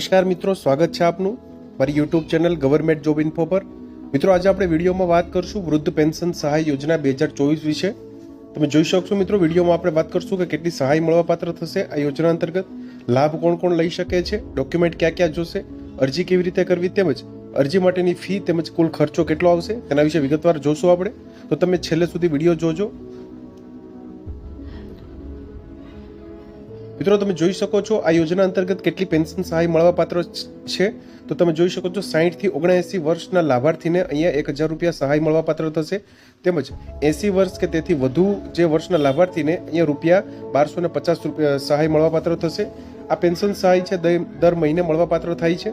નમસ્કાર મિત્રો, સ્વાગત છે આપનું મારી YouTube channel government job info પર. મિત્રો, આજે આપણે વિડીયોમાં વાત કરશું વૃદ્ધ પેન્શન સહાય યોજના બે હજાર ચોવીસ વિશે. તમે જોઈ શકશો મિત્રો, વિડીયોમાં આપણે વાત કરશું કે કેટલી સહાય મળવાપાત્ર થશે આ યોજના અંતર્ગત. લાભ કોણ કોણ લઈ શકે છે, ડોક્યુમેન્ટ ક્યાં ક્યાં જોશે, અરજી કેવી રીતે કરવી તેમજ અરજી માટેની ફી તેમજ કુલ ખર્ચો કેટલો આવશે, તેના વિશે વિગતવાર જોશું આપણે. તો તમે છેલ્લે સુધી વીડિયો જોજો. મિત્રો, તમે જોઈ શકો છો આ યોજના અંતર્ગત કેટલી પેન્શન સહાય મળવાપાત્ર છે. તો તમે જોઈ શકો છો સાહીઠથી ઓગણએંસી વર્ષના લાભાર્થીને અહીંયા એક હજાર રૂપિયા સહાય મળવાપાત્ર થશે. તેમજ એંસી વર્ષ કે તેથી વધુ જે વર્ષના લાભાર્થીને અહીંયા રૂપિયા બારસો પચાસ રૂપિયા સહાય મળવાપાત્ર થશે. આ પેન્શન સહાય છે દર મહિને મળવાપાત્ર થાય છે.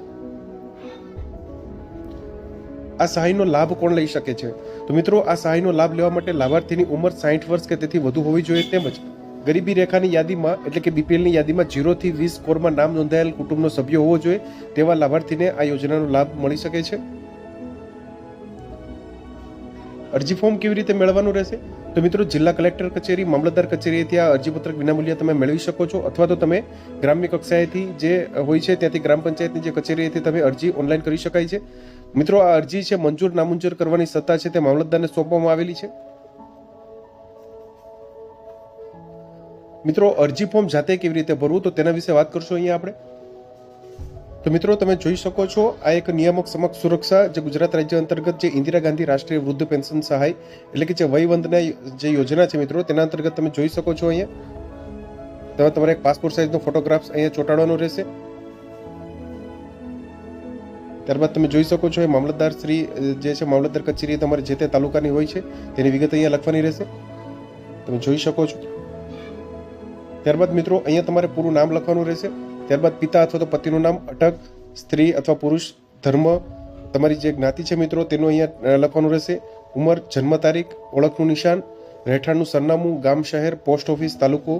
આ સહાયનો લાભ કોણ લઈ શકે છે? તો મિત્રો, આ સહાયનો લાભ લેવા માટે લાભાર્થીની ઉંમર સાઠ વર્ષ કે તેથી વધુ હોવી જોઈએ. તેમજ ગરીબી રેખાની યાદીમાં, એટલે કે બીપીએલની યાદીમાં જીરોથી વીસ સ્કોરમાં નામ નોંધાયેલ કુટુંબનો સભ્ય હોવો જોઈએ, તેવા લાભાર્થીને આ યોજનાનો લાભ મળી શકે છે. અરજી ફોર્મ કેવી રીતે મેળવવાનું રહેશે? તો મિત્રો, જિલ્લા કલેક્ટર કચેરી, મામલતદાર કચેરીએથી આ અરજીપત્રક વિનામૂલ્યે તમે મેળવી શકો છો, અથવા તો તમે ગ્રામ્ય કક્ષાએથી જે હોય છે, ત્યાંથી ગ્રામ પંચાયતની જે કચેરીએથી તમે અરજી ઓનલાઈન કરી શકાય છે. મિત્રો, આ અરજી છે, મંજૂર, નામંજૂર કરવાની સત્તા છે, તે મામલતદારને સોંપવામાં આવેલી છે. મિત્રો, અરજી ફોર્મ જાતે કેવી રીતે ભરવું તો તેના વિશે વાત કરશું અહીંયા આપણે. તો મિત્રો, તમે જોઈ શકો છો, આ એક નિયામક સમક્ષ સુરક્ષા જે ગુજરાત રાજ્ય અંતર્ગત જે ઇન્દિરા ગાંધી રાષ્ટ્રીય વૃદ્ધ પેન્શન સહાય, એટલે કે જે વયવંદના જે યોજના છે મિત્રો, તેના અંતર્ગત તમે જોઈ શકો છો અહીંયા. તમે તમારે એક પાસપોર્ટ સાઇઝનો ફોટોગ્રાફ્સ અહીંયા ચોંટાડવાનો રહેશે. ત્યારબાદ તમે જોઈ શકો છો, એ મામલતદાર શ્રી જે છે મામલતદાર કચેરી તમારે જે તે તાલુકાની હોય છે, તેની વિગત અહીંયા લખવાની રહેશે. તમે જોઈ શકો છો. ત્યારબાદ મિત્રો, અહીંયા તમારે પૂરું નામ લખવાનું રહેશે. ત્યારબાદ પિતા અથવા તો પતિનું નામ અટક, સ્ત્રી અથવા પુરુષ, ધર્મ. તમારી જે જ્ઞાતિ છે મિત્રો, તેનું અહીંયા લખવાનું રહેશે. ઉંમર, જન્મ તારીખ, ઓળખનું નિશાન, રહેઠાણનું સરનામું, ગામ, શહેર, પોસ્ટ ઓફિસ, તાલુકો,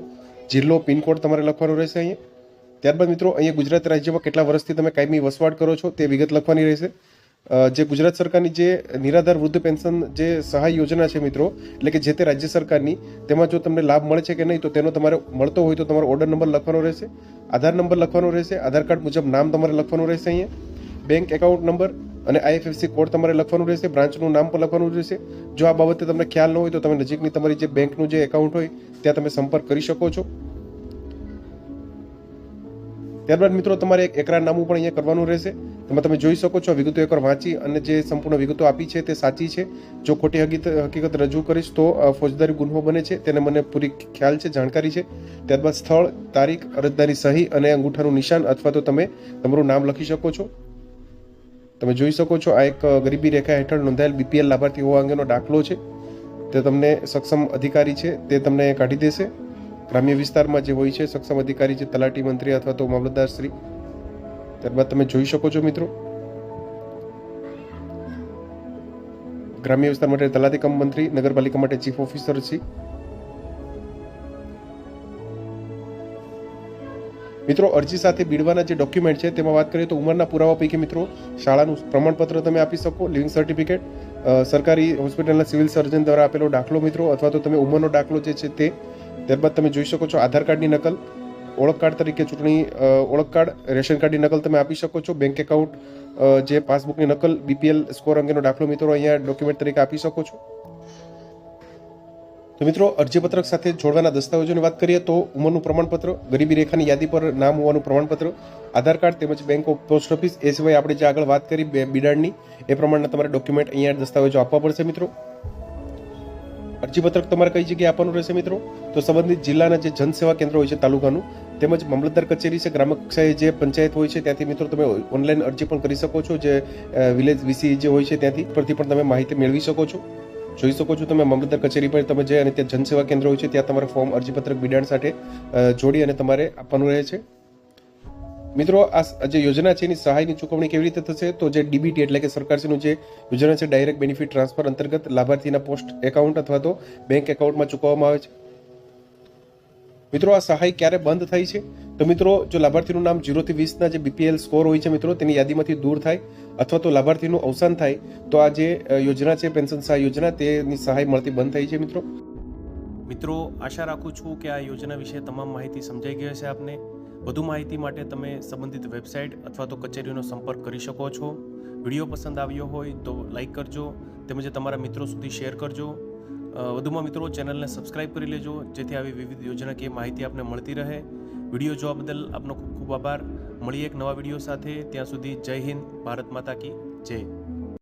જિલ્લો, પિનકોડ તમારે લખવાનું રહેશે અહીંયા. ત્યારબાદ મિત્રો, અહીંયા ગુજરાત રાજ્યમાં કેટલા વર્ષથી તમે કાયમી વસવાટ કરો છો તે વિગત લખવાની રહેશે. જે ગુજરાત સરકારની જે નિરાધાર વૃદ્ધ પેન્શન જે સહાય યોજના છે મિત્રો, એટલે કે જે તે રાજ્ય સરકારની, તેમાં જો તમને લાભ મળે છે કે નહીં, તો તેનો તમારે મળતો હોય તો તમારો ઓર્ડર નંબર લખવાનો રહેશે, આધાર નંબર લખવાનો રહેશે, આધાર કાર્ડ મુજબ નામ તમારે લખવાનું રહેશે અહીંયા બેંક એકાઉન્ટ નંબર અને આઈએફએફસી કોડ તમારે લખવાનું રહેશે બ્રાન્ચનું નામ પણ લખવાનું રહેશે. જો આ બાબતે તમને ખ્યાલ ન હોય તો તમે નજીકની તમારી જે બેંકનું જે એકાઉન્ટ હોય, ત્યાં તમે સંપર્ક કરી શકો છો. ત્યારબાદ મિત્રો, તમારે એક એકરારનામું પણ અહીંયા કરવાનું રહેશે. તેમાં તમે જોઈ શકો છો, વિગતો એકવાર વાંચી અને જે સંપૂર્ણ વિગતો આપી છે તે સાચી છે. જો ખોટી હકીકત રજૂ કરીશ તો ફોજદારી ગુન્હો બને છે. તેને મને પૂરી ખ્યાલ છે, જાણકારી છે. ત્યારબાદ સ્થળ, તારીખ, અરજદારી સહી અને અંગૂઠાનું નિશાન અથવા તો તમે તમારું નામ લખી શકો છો. તમે જોઈ શકો છો, આ એક ગરીબી રેખા હેઠળ નોંધાયેલ બીપીએલ લાભાર્થી હોવા અંગેનો દાખલો છે. તે તમને સક્ષમ અધિકારી છે. તે તમને કાઢી દેશે. ગ્રામ્ય વિસ્તારમાં જે હોય છે, સક્ષમ અધિકારી જે તલાટી મંત્રી અથવા તો મામલતદાર શ્રી, ત્યારબાદ તમે જોઈ શકો છો મિત્રો. ગ્રામ્ય વિસ્તાર માટે તલાટી કમ મંત્રી, નગરપાલિકા માટે ચીફ ઓફિસર છે મિત્રો, અરજી સાથે બીડવાના જે ડોક્યુમેન્ટ છે, તેમાં વાત કરીએ તો ઉંમરના પુરાવા પૈકી મિત્રો, શાળાનું પ્રમાણપત્ર તમે આપી શકો, લિવિંગ સર્ટિફિકેટ સરકારી હોસ્પિટલના સિવિલ સર્જન દ્વારા આપેલો દાખલો મિત્રો, અથવા તો તમે ઉંમરનો દાખલો જે છે તે ત્યારબાદ તમે જોઈ શકો છો આધાર કાર્ડની નકલ, ઓળખ કાર્ડ તરીકે ચૂંટણી ઓળખ કાર્ડ, રેશન કાર્ડની નકલ તમે આપી શકો છો. બેંક એકાઉન્ટ જે પાસબુકની નકલ, બીપીએલ સ્કોર અંગેનો દાખલો મિત્રો અહીંયા ડોક્યુમેન્ટ તરીકે આપી શકો છો. તો મિત્રો, અરજીપત્રક સાથે જોડવાના દસ્તાવેજોની વાત કરીએ તો ઉંમરનું પ્રમાણપત્ર, ગરીબી રેખાની યાદી પર નામ હોવાનું પ્રમાણપત્ર, આધાર કાર્ડ તેમજ બેંક ઓફ પોસ્ટ ઓફિસ એ સિવાય આપણે જે આગળ વાત કરી બિડાણની એ પ્રમાણના તમારે ડોક્યુમેન્ટ અહીંયા દસ્તાવેજો આપવા પડશે મિત્રો. અરજીપત્રક તમારે કઈ જગ્યાએ આપવાનું રહેશે મિત્રો? તો સંબંધિત જિલ્લાના જે જનસેવા કેન્દ્ર હોય છે તાલુકાનું, તેમજ મામલતદાર કચેરી છે ગ્રામ કક્ષાએ જે પંચાયત હોય છે, ત્યાંથી મિત્રો તમે ઓનલાઈન અરજી પણ કરી શકો છો, જે વિલેજ વીસી જે હોય છે ત્યાંથી પરથી પણ તમે માહિતી મેળવી શકો છો. જોઈ શકો છો તમે મામલતદાર કચેરી પર તમે જઈ અને ત્યાં જનસેવા કેન્દ્ર હોય છે, ત્યાં તમારે ફોર્મ અરજીપત્રક બિડાણ સાથે જોડી અને તમારે આપવાનું રહે છે. મિત્રો, આ જે યોજના છે એની સહાયની ચૂકવણી કેવી રીતે થશે? તો જે ડીબીટી એટલે કે સરકારશ્રીનું જે યોજના છે, ડાયરેક્ટ બેનિફિટ ટ્રાન્સફર અંતર્ગત લાભાર્થીના પોસ્ટ એકાઉન્ટ અથવા તો બેંક એકાઉન્ટમાં ચૂકવવામાં આવે છે. મિત્રો, આ સહાય ક્યારે બંધ થાય છે? તો મિત્રો, જો લાભાર્થીનું નામ જીરોથી વીસના જે બીપીએલ સ્કોર હોય છે મિત્રો, તેની યાદીમાંથી દૂર થાય અથવા તો લાભાર્થીનું અવસાન થાય, તો આ જે યોજના છે, પેન્શન સહાય યોજના, તેની સહાય મળતી બંધ થઈ છે મિત્રો. મિત્રો, આશા રાખું છું કે આ યોજના વિશે તમામ માહિતી સમજાઈ ગઈ હશે આપને. વધુ માહિતી માટે તમે સંબંધિત વેબસાઇટ અથવા તો કચેરીનો સંપર્ક કરી શકો છો. વીડિયો પસંદ આવ્યો હોય તો લાઇક કરજો, તેમજ તમારા મિત્રો સુધી શેર કરજો. વધુમાં મિત્રો ચેનલને સબસ્ક્રાઇબ કરી લેજો, જેથી આવી વિવિધ યોજનાકીય માહિતી આપને મળતી રહે. વીડિયો જોવા બદલ આપનો ખૂબ ખૂબ આભાર. મળીએ એક નવા વીડિયો સાથે. ત્યાં સુધી જય હિન્દ, ભારત માતા કી જય.